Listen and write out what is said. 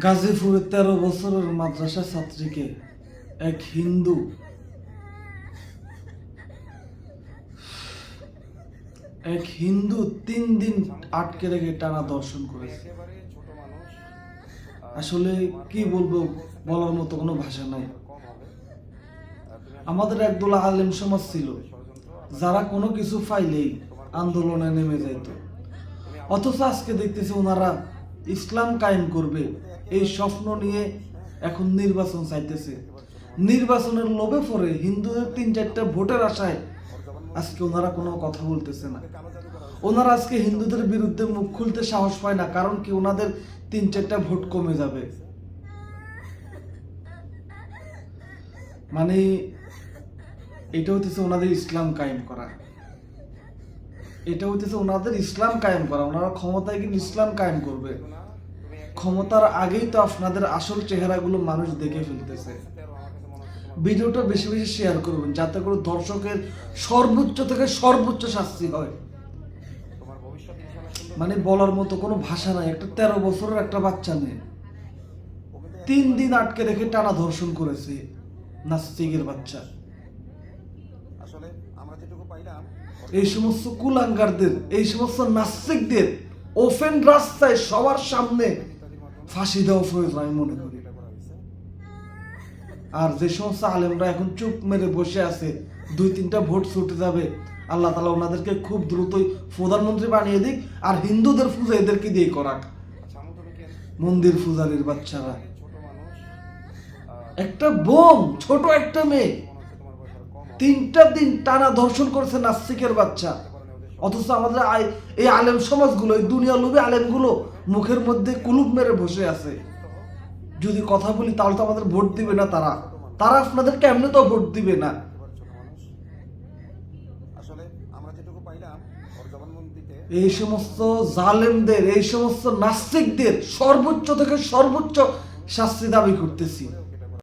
গাজীপুরের তেরো বছরের মাদ্রাসা ছাত্রীকে এক হিন্দু এক হিন্দু তিন দিন আটকে রেখে টানা দর্শন করেছে। আসলে কি বলব, বলার মতো কোনো ভাষা নাই। আমাদের একদল আলেম সমাজ ছিল, যারা কোনো কিছু পাইলেই আন্দোলনে নেমে যেত অথচ আজকে দেখতেছি ওনারা ইসলাম কায়েম করবে। এই স্বপ্ন নিয়ে এখন নির্বাচন চাইতেছে। নির্বাচনের লোভে পড়ে হিন্দুদের তিন চারটা ভোটের আশায় আজকে ওনারা কোনো কথা বলতেছে না। ওনারা আজকে হিন্দুদের বিরুদ্ধে মুখ খুলতে সাহস পায় না, কারণ কি ওনাদের তিন চারটা ভোট কমে যাবে। মানে এটা হইতেছে ওনাদের ইসলাম কায়েম করা। এটা হইতেছে ওনাদের ইসলাম কায়েম করা। ওনারা ক্ষমতায় কিন্তু ইসলাম কায়েম করবে। ক্ষমতার আগেই তো আপনাদের আসল চেহারাগুলো মানুষ দেখে ফেলতেছে। ভিডিওটা বেশি বেশি শেয়ার করবেন, যাতে করে দর্শকের সর্বোচ্চ থেকে সর্বোচ্চ শাস্তি হয়। মানে বলার মতো কোনো ভাষা নাই, একটা তেরো বছরের একটা বাচ্চা মেয়ে। তিন দিন আটকে রেখে টানা ধর্ষণ করেছে নাস্তিকের বাচ্চা। এই সমস্ত কুলাঙ্গারদের, এই সমস্ত নাস্তিকদের ওপেন রাস্তায় সবার সামনে ফাঁসি দেওয়া প্রয়োজন, আমি মনে করি। আর যে সমস্ত আলেমরা এখন চুপ মেরে বসে আছে, দুই তিনটা ভোট ছুটে যাবে, আল্লাহ তালা ওনাদেরকে খুব দ্রুতই প্রধানমন্ত্রী বানিয়ে দিক, আর হিন্দুদের পূজা এদেরকে দিয়ে করাক। মন্দির পূজারীর বাচ্চারা। একটা বোম ছোট একটা মেয়ে। তিনটা দিন টানা ধর্ষণ করেছে নাস্তিকের বাচ্চা। অথচ আমাদের এই আলেম সমাজগুলো এই দুনিয়া লোভী আলেমগুলো মুখের মধ্যে কুলুপ মেরে বসে আছে। যদি কথা বলি তাহলে তো আমাদের ভোট দিবে না তারা। তারা আপনাদের কেমনে তো ভোট দিবে না? এই সমস্ত জালেমদের এই সমস্ত নাস্তিকদের সর্বোচ্চ থেকে সর্বোচ্চ শাস্তি দাবি করতেছি।